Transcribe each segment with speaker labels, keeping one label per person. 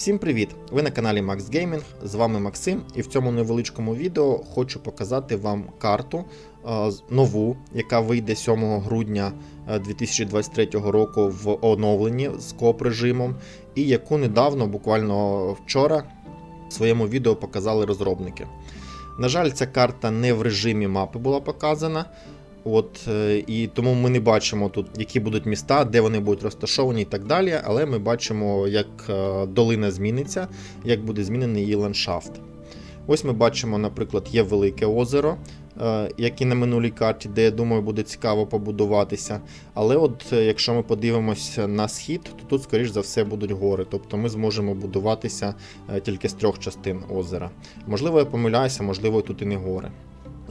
Speaker 1: Всім привіт! Ви на каналі Max Gaming, з вами Максим, і в цьому невеличкому відео хочу показати вам карту е, нову, яка вийде 7 грудня е, 2023 року в оновленні з коп режимом, і яку недавно, буквально вчора, в своєму відео показали розробники. На жаль, ця карта не в режимі мапи була показана. От, е, і тому ми не бачимо тут, які будуть міста, де вони будуть розташовані і так далі. Але ми бачимо, як е, долина зміниться, як буде змінений її ландшафт. Ось ми бачимо, наприклад, є велике озеро, е, як і на минулій карті, де я думаю, буде цікаво побудуватися. Але от якщо ми подивимося на схід, то тут, скоріш за все, будуть гори. Тобто ми зможемо будуватися тільки з трьох частин озера. Можливо, я помиляюся, можливо, тут і не гори.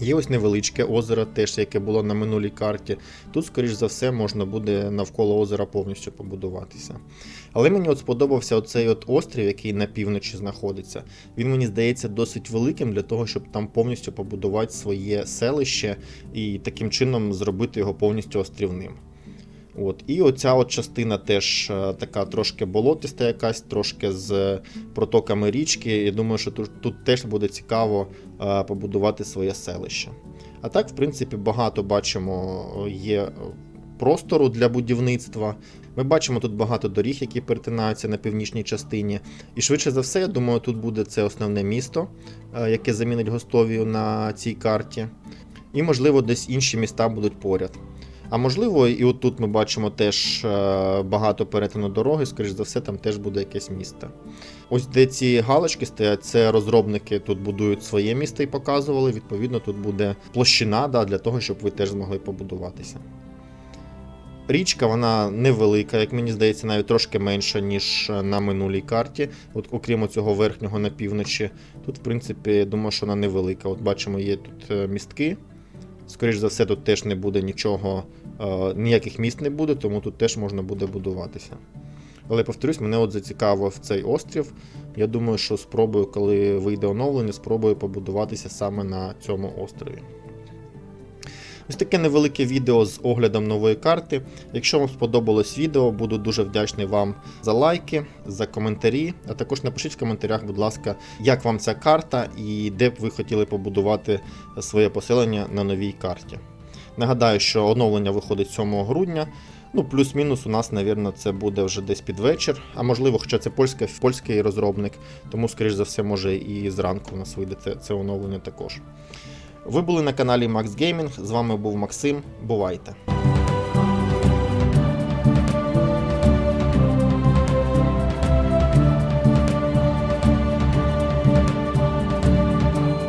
Speaker 1: Є ось невеличке озеро, теж яке було на минулій карті. Тут, скоріш за все, можна буде навколо озера повністю побудуватися. Але мені от сподобався оцей от острів, який на півночі знаходиться. Він мені здається досить великим для того, щоб там повністю побудувати своє селище і таким чином зробити його повністю острівним. От. І оця от частина теж е, така трошки болотиста, якась, трошки з протоками річки. Я думаю, що тут, тут теж буде цікаво е, побудувати своє селище. А так, в принципі, багато бачимо е, є е, простору для будівництва. Ми бачимо тут багато доріг, які перетинаються на північній частині. І швидше за все, я думаю, тут буде це основне місто, е, яке замінить Гостовію на цій карті. І, можливо, десь інші міста будуть поряд. А можливо, і от тут ми бачимо теж е, багато перетину дороги, скоріш за все, там теж буде якесь місто. Ось де ці галочки стоять, це розробники тут будують своє місто і показували. Відповідно, тут буде площина да, для того, щоб ви теж змогли побудуватися. Річка вона невелика, як мені здається, навіть трошки менша, ніж на минулій карті. От, окрім цього верхнього на півночі. Тут, в принципі, думаю, що вона невелика. От бачимо, є тут е, містки. Скоріш за все, тут теж не буде нічого, е, ніяких міст не буде, тому тут теж можна буде будуватися. Але повторюсь, мене от зацікавив цей острів. Я думаю, що спробую, коли вийде оновлення, спробую побудуватися саме на цьому острові. Ось таке невелике відео з оглядом нової карти. Якщо вам сподобалось відео, буду дуже вдячний вам за лайки, за коментарі. А також напишіть в коментарях, будь ласка, як вам ця карта і де б ви хотіли побудувати своє поселення на новій карті. Нагадаю, що оновлення виходить 7 грудня. Ну, плюс-мінус у нас, навірно, це буде вже десь під вечір. А можливо, хоча це польська, польський розробник, тому, скоріш за все, може і зранку у нас вийде це, це оновлення також. Ви були на каналі Max Gaming, з вами був Максим. Бувайте!